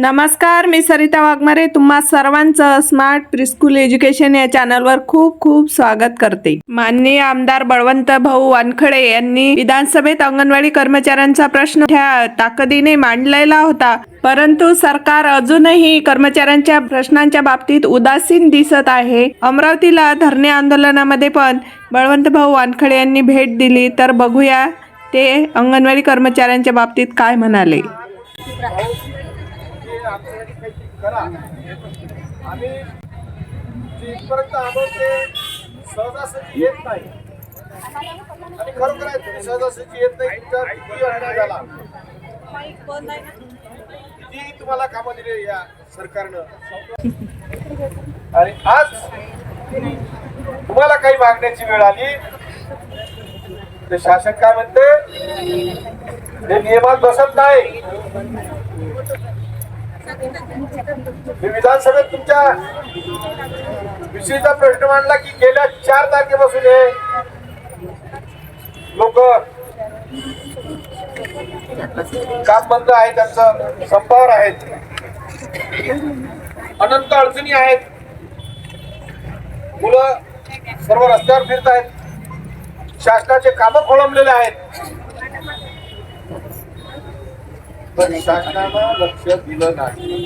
नमस्कार मी सरिता वाघमारे. तुम्हा सर्वांचं स्मार्ट प्रिस्कूल एज्युकेशन या चॅनलवर खूप खूप स्वागत करते. माननीय आमदार बळवंत भाऊ वानखडे यांनी विधानसभेत अंगणवाडी कर्मचाऱ्यांचा प्रश्न ताकदीने मांडलेला होता. परंतु सरकार अजूनही कर्मचाऱ्यांच्या प्रश्नांच्या बाबतीत उदासीन दिसत आहे. अमरावतीला धरणे आंदोलनामध्ये पण बळवंत भाऊ वानखडे यांनी भेट दिली. तर बघूया ते अंगणवाडी कर्मचाऱ्यांच्या बाबतीत काय म्हणाले. आमच्यासाठी काहीतरी करा. आम्ही जे इथपर्यंत आलो ते सहजासहजी येत नाही. आणि खरोखर आहे तुम्ही सहजासहजी येत नाही तुमचा किती अन्याय झाला. किती तुम्हाला कामं दिली या सरकारनं. आणि आज तुम्हाला काही मागण्याची वेळ आली. तर शासन काय म्हणते? ते नियमात बसत नाही. मी विधानसभेत तुमच्या विषयीचा प्रश्न मांडला की गेल्या चार तारखेपासून हे लोक काम बंद आहे त्यांचं संपावर आहेत. अनंत अडचणी आहेत. मुलं सर्व रस्त्यावर फिरत आहेत शासनाचे कामं खोळंबलेले आहेत. लक्ष दिलं नाही.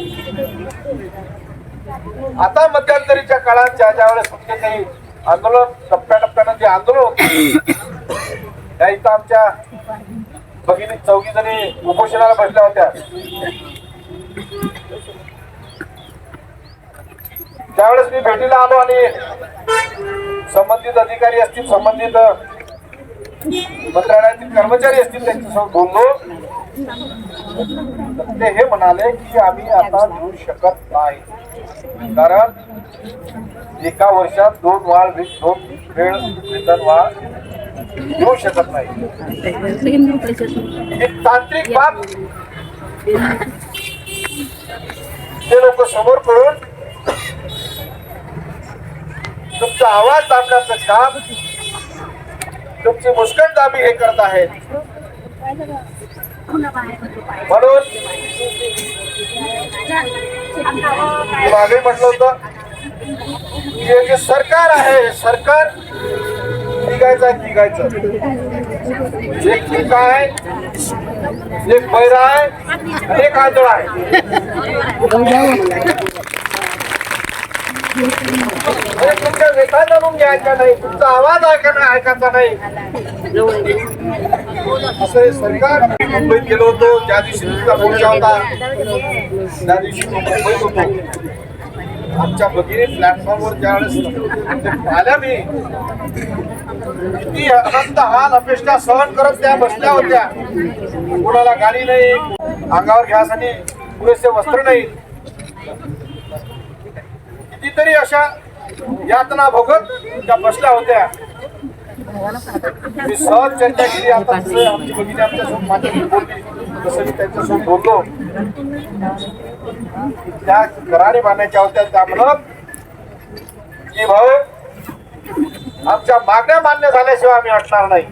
आता मध्यंतरीच्या काळात ज्या ज्या वेळेस तुमचे काही आंदोलन टप्प्याटप्प्यानं जे आंदोलन होते त्या इथं आमच्या भगिनी चौघी जणी उपोषणाला बसल्या होत्या. त्यावेळेस मी भेटीला आलो आणि संबंधित अधिकारी असतील संबंधित मंत्रालयातील कर्मचारी असतील त्यांच्यासोबत बोललो. ते हे म्हणाले की आम्ही आता घेऊ शकत नाही. कारण एका वर्षात दोन वाढ दोन वेळ वेतन वाढ घेऊ शकत नाही. एक तांत्रिक बाब. ते लोक समोर करून तुमचा आवाज दाबण्याचं काम तुमची मुस्कटदाबी हे करत आहेत. म्हणून? मागे म्हटलं होतं की हे जे सरकार आहे सरकार निघायचं आहे निघायचं. एक चुका आहे एक बैरा आहे एक आंधळा आहे. तुमच्या व्यथा जाणून घ्यायचा नाही. तुमचा आवाज ऐकायला ऐकायचा नाही. असं सरकार मी मुंबईत गेलो होतो. ज्या दिवशी तुमचा मोर्चा होता त्या दिवशी मी मुंबईत होतो. आमच्या भगिनी प्लॅटफॉर्मवर ज्यावेळेस म्हणजे आल्या मी किती अनंत हाल अपेक्षा सहन करत त्या बसल्या होत्या. कुणाला गाडी नाही अंगावर घ्यासाठी पुरेसे वस्त्र नाही. कितीतरी अशा यातना भोगत त्या बसल्या होत्या. मी सहज चर्चा केली. आता आमची बघितली आमच्यासोबत माझ्याशी बोलली. तसं मी त्यांच्यासोबत बोललो. त्या घराने बांधायच्या होत्या. त्या म्हणत की भाऊ आमच्या मागण्या मान्य झाल्याशिवाय आम्ही हटणार नाही.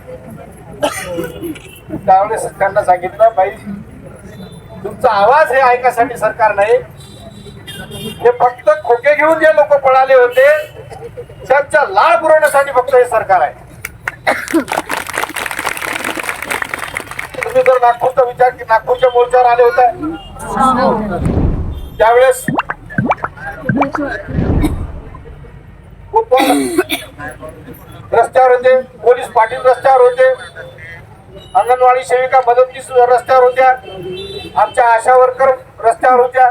त्यावेळेस त्यांना सांगितलं बाई तुमचा आवाज हे ऐकासाठी सरकार नाही. हे फक्त खोके घेऊन जे लोक पळाले होते त्यांचा लाळ पुरवण्यासाठी फक्त हे सरकार आहे. तुम्ही जर नागपूरचा विचार की नागपूरच्या मोर्चावर आले होते त्यावेळेस रस्त्यावर होते पोलीस पाटील रस्त्यावर होते अंगणवाडी सेविका मदतनीस रस्त्यावर होत्या आमच्या आशा वर्कर रस्त्यावर होत्या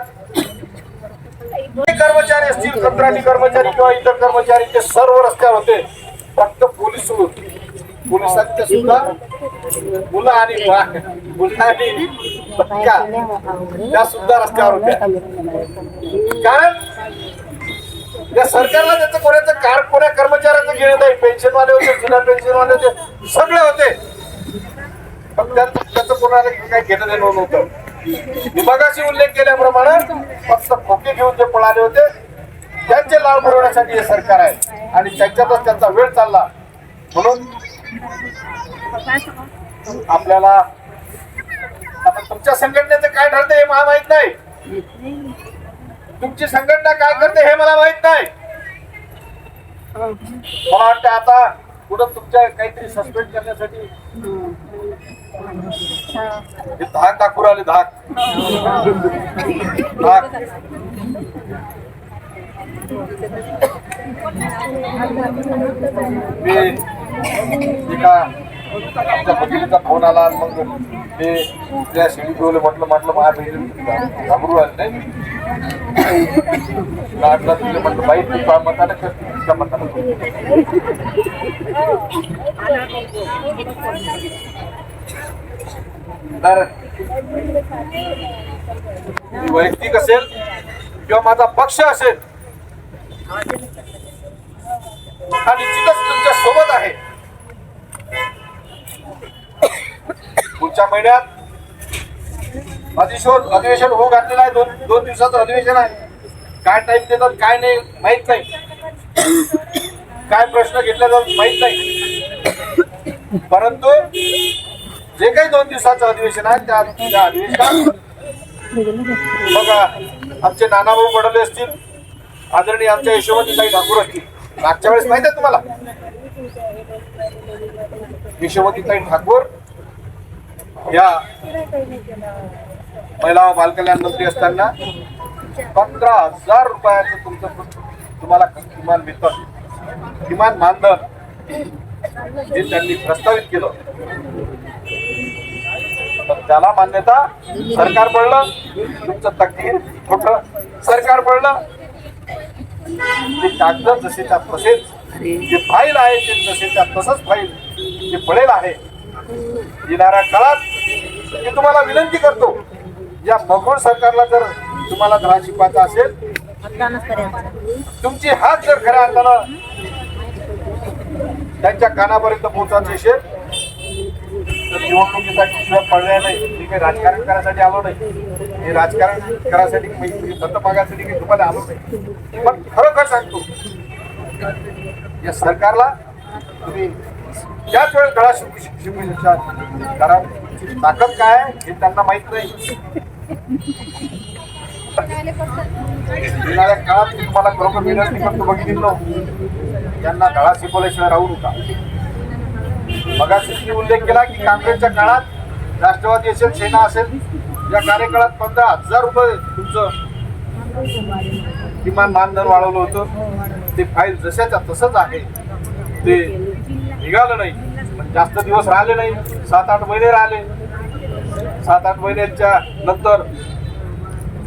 कर्मचारी असतील कंत्राटी कर्मचारी किंवा इतर कर्मचारी ते सर्व रस्त्यावर होते. फक्त पोलीस पोलिसांच्या सुद्धा मुलं आणि मुलं आणि त्या सुद्धा रस्त्यावर होत्या. कारण या सरकारला त्याचं कोणाचं कार कोण्या कर्मचाऱ्याचं घेणं नाही पेन्शनवाले होते जुन्या पेन्शनवाले होते सगळे होते. पण त्यांचं त्याचं कोणाला काही घेणं देणं नव्हतं. मी मगाशी उल्लेख केल्याप्रमाणे फक्त खोके घेऊन जे पळाले होते त्यांचे लाभ मिळवण्यासाठी हे सरकार आहे. आणि त्यांच्यातच त्यांचा वेळ चालला. म्हणून आपल्याला आता तुमच्या संघटनेचं काय ठरतं हे मला माहीत नाही. तुमची संघटना काय करते हे मला माहीत नाही. मला वाटतं आता कुठं तुमच्या काहीतरी सस्पेंड करण्यासाठी हे धाक दाखवून आले धाक. धाक. मी एका आमच्या भगिनीचा फोन आला आणि मग ते त्या शिडीला म्हटलं म्हटलं माझ्या बहिणी घाबरू आले नाही. लाडला तिला म्हटलं बाई तू काय मताने कर तुझ्या मताने तर वैयक्तिक असेल किंवा माझा पक्ष असेल हा निश्चितच तुमच्यासोबत आहे. पुढच्या महिन्यात अधिशोध अधिवेशन होऊ घातलेलं आहे. दोन दोन दिवसाचं अधिवेशन आहे. काय टाईम देतात काय नाही माहीत नाही. काय प्रश्न घेतला जात माहीत नाही. परंतु जे काही दोन दिवसाचं अधिवेशन आहे त्या त्या अधिवेशनात. बघा आमचे नानाभाऊ बडवले असतील. आदरणीय आमच्या यशोमती काही ठाकूर असतील. मागच्या वेळेस माहीत आहे तुम्हाला? यशोमतीताई ठाकूर या महिला व बालकल्याण मंत्री असताना पंधरा हजार रुपयाचं तुमचं तुम्हाला किमान वेतन किमान मानधन जे त्यांनी प्रस्तावित केलं. त्याला मान्यता सरकार पडलं तुमचं तकदीर खोट सरकार पडलं. ते कागद जसे त्या तसेच जे फाईल आहे ते जसे त्या तसंच फाईल जे पडेल आहे येणाऱ्या काळात मी तुम्हाला विनंती करतो या मगोळ सरकारला जर तुम्हाला धडा शिकवायचा असेल तुमची हात जर खऱ्या अर्थानं त्यांच्या कानापर्यंत पोहोचायचे असेल तर निवडणुकीसाठी शिवाय पर्याय नाही. मी काही राजकारण करायसाठी आलो नाही. मी राजकारण करायसाठी मी मी मागायसाठी काही तुम्हाला आलो नाही. पण खरोखर सांगतो या सरकारला तुम्ही त्याच वेळेस धडा शिकू शिकू शकतात कारण ताकद काय हे त्यांना माहीत नाही. येणाऱ्या काळात मी तुम्हाला खरोखर विनंती करतो बघितलं त्यांना धडा शिकवल्याशिवाय राहू नका. मगाशी उल्लेख केला की काँग्रेसच्या काळात राष्ट्रवादी असेल सेना असेल या कार्यकाळात पंधरा हजार रुपये तुमचं किमान मानधन वाढवलं होतं. ते फाईल जशाच्या तसंच आहे. ते निघालं नाही. जास्त दिवस राहिले नाही. सात आठ महिने राहिले. सात आठ महिन्यांच्या नंतर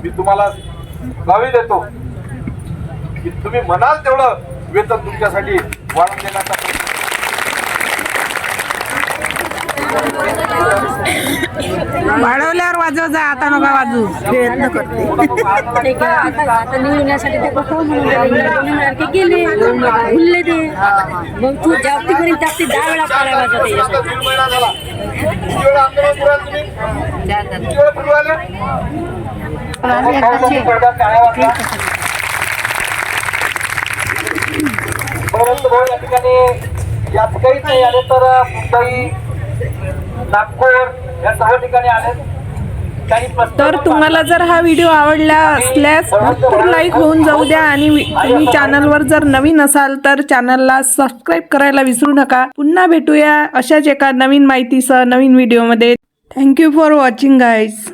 मी तुम्हाला गावी देतो की तुम्ही म्हणाल तेवढं वेतन तुमच्यासाठी वाढवून देण्याचा प्रयत्न वाढवल्यावर वाजव जा आता नका वाजू प्रयत्न करते. आता निवडण्यासाठी ते म्हणून ते गेले भुलले ते. मग तू जास्ती करून जास्ती दहा वेळा परंतु भाऊ या ठिकाणी यात काहीच नाही आले तर मुंबई नागपूर या सर्व ठिकाणी आले. तर तुम्हाला जर हा व्हिडिओ आवडला असल्यास भरपूर लाईक होऊन जाऊ द्या आणि तुम्ही चॅनलवर जर नवीन असाल तर चॅनलला सबस्क्राईब करायला विसरू नका. पुन्हा भेटूया अशाच एका नवीन माहितीसह नवीन व्हिडिओमध्ये थँक्यू फॉर वॉचिंग गाईज